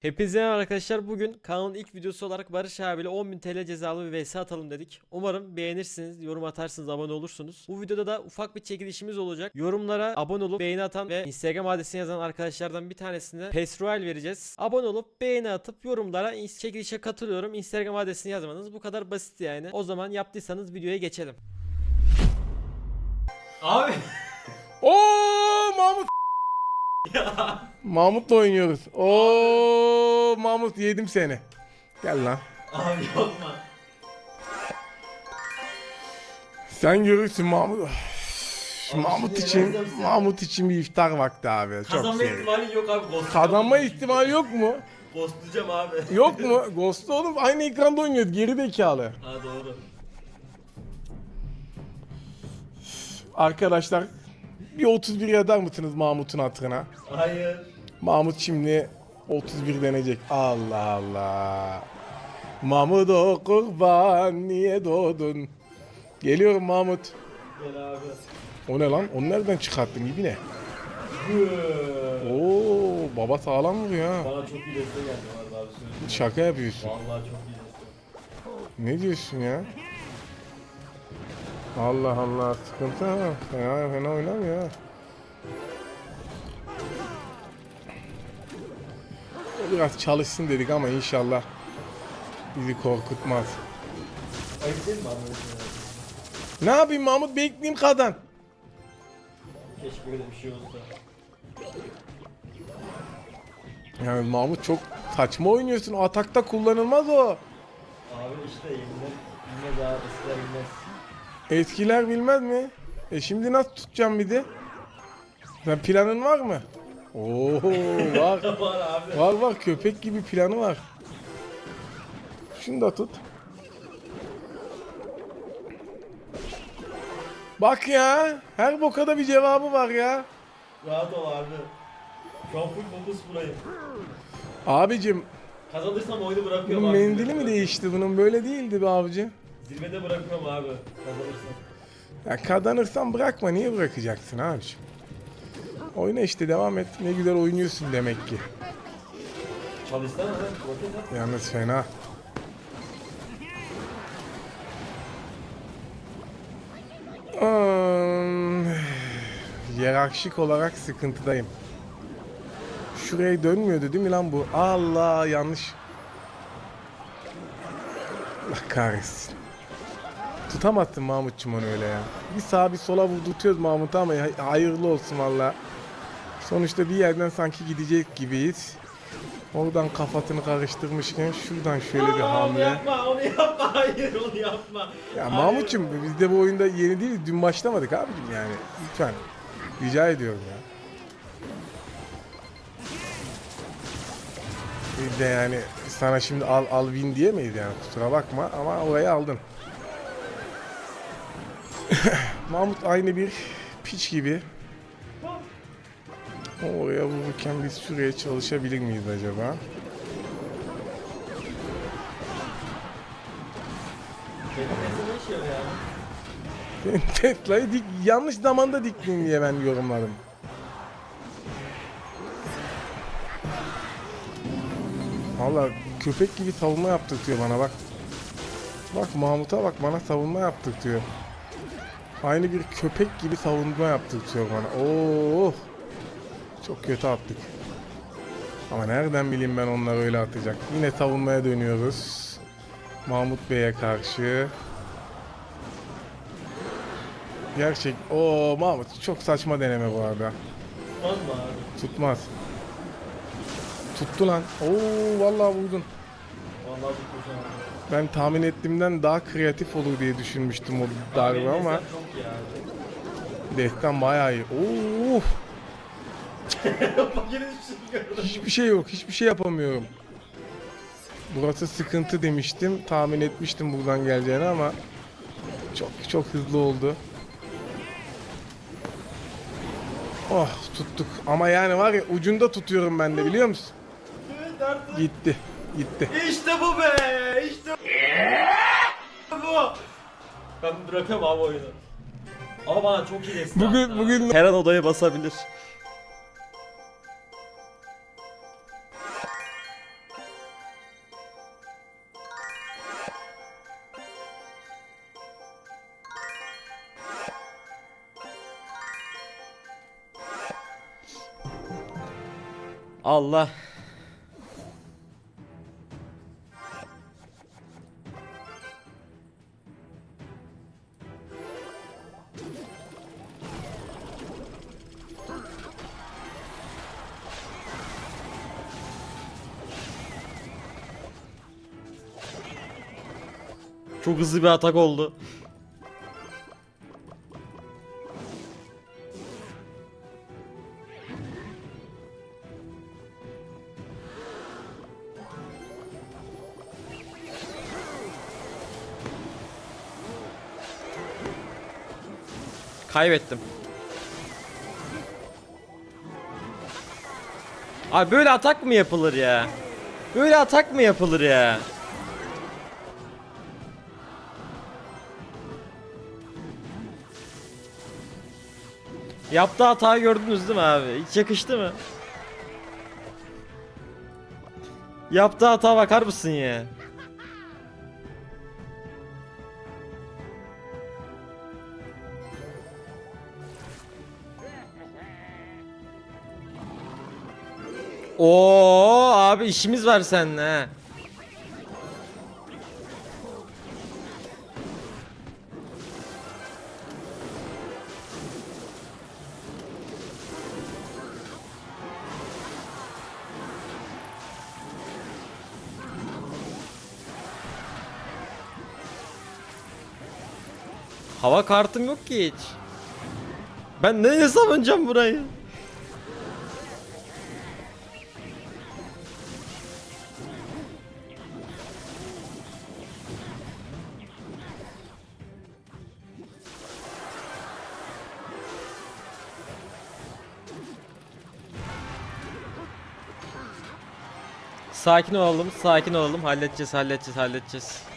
Hepinize merhaba arkadaşlar. Bugün kanalın ilk videosu olarak Barış abiyle 10.000 TL cezalı bir vs atalım dedik. Umarım beğenirsiniz, yorum atarsınız, abone olursunuz. Bu videoda da ufak bir çekilişimiz olacak. Yorumlara abone olup beğeni atan ve Instagram adresini yazan arkadaşlardan bir tanesine PES Royal vereceğiz. Abone olup beğeni atıp yorumlara çekilişe katılıyorum. Instagram adresini yazmanız bu kadar basit yani. O zaman yaptıysanız videoya geçelim. Abi Oo Mahmut. Mahmut'la oynuyoruz. Oo Mahmut yedim seni. Gel lan. abi yapma. Sen görürsün Mahmut. Mahmut için Mahmut için bir iftar vakti abi. Çok Kazanma sevindim. ihtimali yok abi. Ghost Kazanma ihtimali yok mu? Ghostlayacağım abi. Yok mu? Ghost'ta oğlum aynı ekranda oynuyoruz. Geri zekalı. Ha doğru. Arkadaşlar bir 31 yazar mısınız Mahmut'un hatırına? Hayır. Mahmut şimdi 31 denecek. Allah Allah. Mahmut o kurban niye doğdun? Geliyorum Mahmut. Gel abi. O ne lan? Onu nereden çıkarttın gibi ne? Oo baba sağlam vuruyor ha. Bana çok iyi geldi var abi söyleyeyim. Şaka yapıyorsun. Vallahi çok iyi. Ne diyorsun ya? Allah Allah sıkıntı ha. Fena fena oynamıyor ha. Biraz çalışsın dedik ama inşallah bizi korkutmaz. Ayıp değil mi? Ne yapayım Mahmut bekleyeyim kadın. Keşke böyle bir şey olsa. Yani Mahmut çok saçma oynuyorsun. Atakta kullanılmaz o. Abi işte yeniler bilmez abi eskiler bilmez. Eskiler bilmez mi? E şimdi nasıl tutacağım bir de? Sen planın var mı? Oo var. Var abi. Var var köpek gibi planı var. Şunu da tut. Bak ya. Her bokada bir cevabı var ya. Rahat ol abi. Şu an full fokus burayı. Abicim Kazanırsam oyunu bırakıyorum bunun abi. mendili mi değişti? Bunun böyle değildi be abici. Zirvede bırakıyorum abi. Kazanırsam. Ya kazanırsan bırakma. Niye bırakacaksın abicim? Oyna işte devam et. Ne güzel oynuyorsun demek ki. Çalışsana lan. Roket at. Yalnız fena. Hmm, Yerarşik olarak sıkıntıdayım. Şuraya dönmüyordu değil mi lan bu? Allah yanlış. Allah kahretsin. Tutamazsın Mahmutçum onu öyle ya. Bir sağa bir sola vurdurtuyoruz Mahmut'a ama hay- hayırlı olsun valla. Sonuçta bir yerden sanki gidecek gibiyiz. Oradan kafasını karıştırmışken şuradan şöyle bir Aa, Onu hamle. yapma, onu yapma. Hayır, onu yapma. Ya Hayır. Mahmut'cum biz de bu oyunda yeni değil dün başlamadık abicim yani. Lütfen. Rica ediyorum ya. Bir de yani sana şimdi al al win diyemeyiz yani kusura bakma ama orayı aldın. Mahmut aynı bir piç gibi. Oraya vururken biz şuraya çalışabilir miyiz acaba? Tesla'yı dik, yanlış zamanda diktin diye ben yorumladım. Valla köpek gibi savunma yaptırtıyor bana bak. Bak Mahmut'a bak bana savunma yaptırtıyor. Aynı bir köpek gibi savunma yaptırtıyor bana. Oo! Çok kötü attık. Ama nereden bileyim ben onlar öyle atacak. Yine savunmaya dönüyoruz. Mahmut Bey'e karşı. Gerçek. O Mahmut çok saçma deneme bu arada. Tutmaz mı abi? Tutmaz. Tuttu lan. Oo vallahi vurdun. Vallahi abi. Ben tahmin ettiğimden daha kreatif olur diye düşünmüştüm o darbe ama destan bayağı iyi. Oo hiçbir şey gördüm. hiçbir şey yok. Hiçbir şey yapamıyorum. Burası sıkıntı demiştim. Tahmin etmiştim buradan geleceğini ama çok çok hızlı oldu. Oh tuttuk. Ama yani var ya ucunda tutuyorum ben de biliyor musun? Gitti. Gitti. İşte bu be! İşte bu. Ben bırakıyorum abi oyunu. Ama bana çok iyi destek. Bugün bugün her an odaya basabilir. Allah Çok hızlı bir atak oldu. Kaybettim. Abi böyle atak mı yapılır ya? Böyle atak mı yapılır ya? Yaptığı hatayı gördünüz değil mi abi? Hiç yakıştı mı? Yaptığı hata bakar mısın ya? Oo abi işimiz var seninle. ha. Hava kartım yok ki hiç. Ben neye savunacağım burayı? Sakin olalım, sakin olalım. Halledeceğiz, halledeceğiz, halledeceğiz.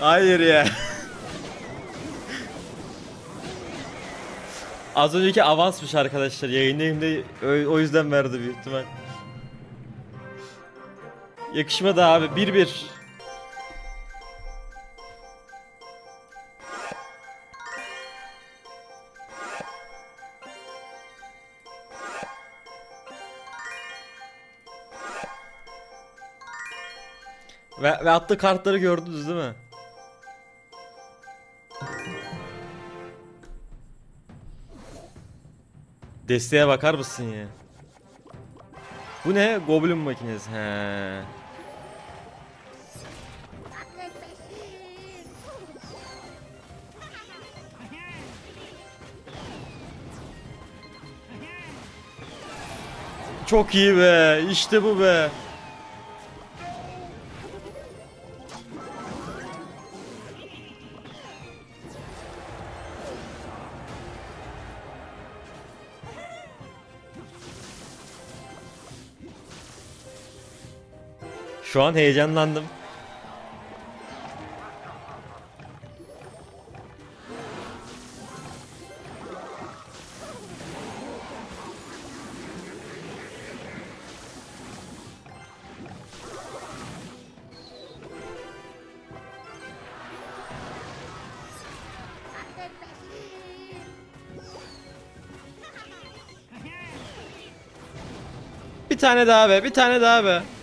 Hayır ya. Az önceki avansmış arkadaşlar. Yayındayım o, o yüzden verdi büyük ihtimal. Yakışmadı abi. 1-1. Ve, ve attığı kartları gördünüz değil mi? Desteğe bakar mısın ya? Bu ne? Goblin makinesi. He. Çok iyi be. İşte bu be. Şu an heyecanlandım. Bir tane daha be, bir tane daha be.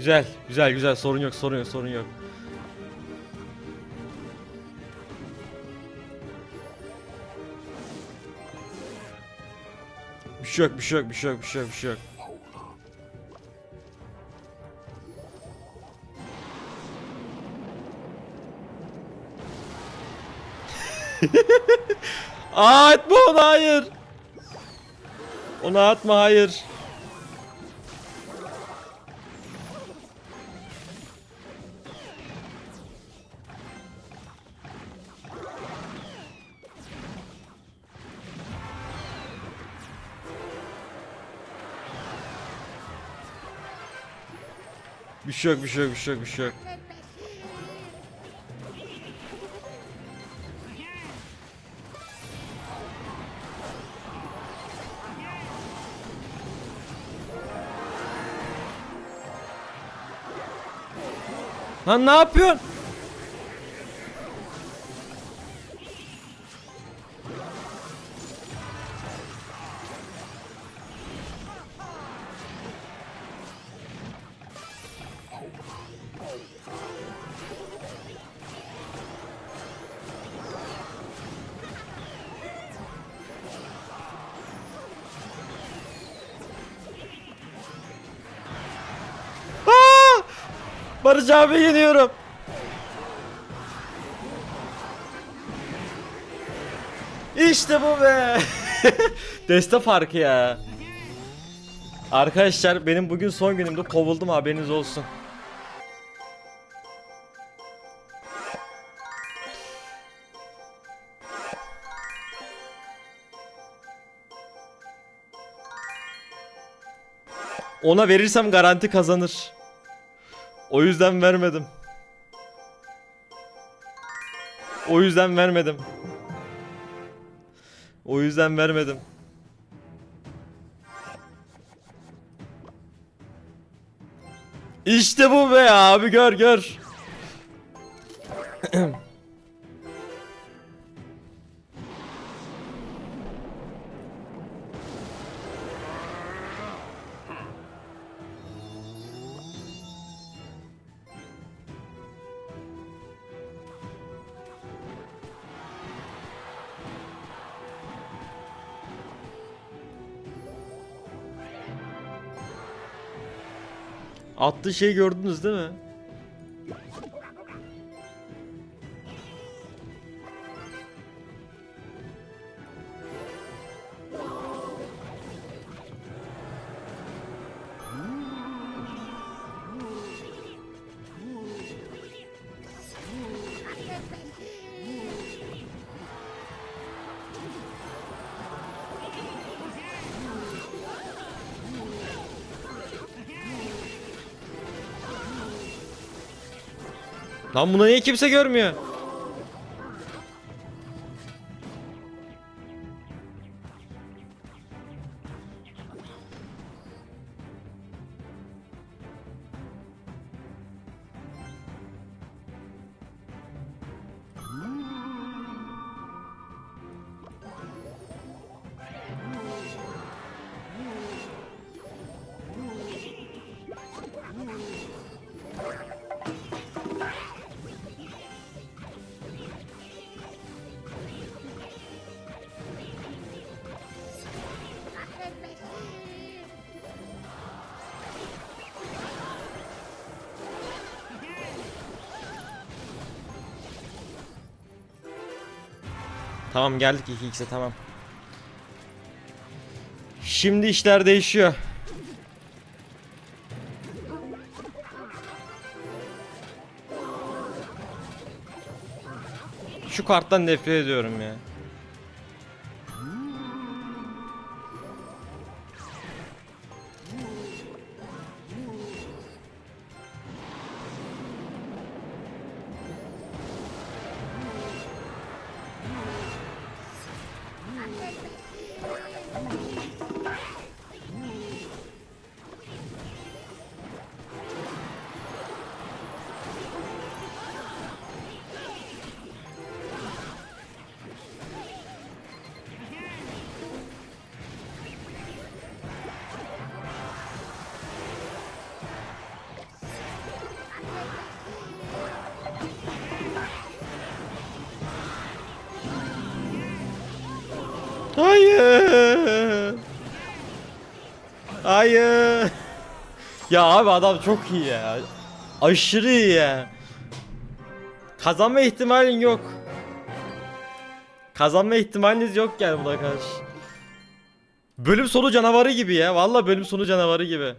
Güzel, güzel, güzel. Sorun yok, sorun yok, sorun yok. Bir şey yok, bir şey yok, bir şey yok, bir şey yok, bir şey yok. Aa etme onu hayır. Onu atma hayır. Bir şey yok bir şey yok bir şey yok bir şey yok. Lan ne yapıyorsun? Barış abi yeniyorum. İşte bu be. Deste farkı ya. Arkadaşlar benim bugün son günümde kovuldum haberiniz olsun. Ona verirsem garanti kazanır. O yüzden vermedim. O yüzden vermedim. O yüzden vermedim. İşte bu be abi gör gör. Attığı şeyi gördünüz değil mi? Lan bunu niye kimse görmüyor? Tamam geldik 2x'e tamam. Şimdi işler değişiyor. Şu karttan nefret ediyorum ya. Hayır. Hayır. Ya abi adam çok iyi ya. Aşırı iyi ya. Kazanma ihtimalin yok. Kazanma ihtimaliniz yok yani buna karşı. Bölüm sonu canavarı gibi ya. Vallahi bölüm sonu canavarı gibi.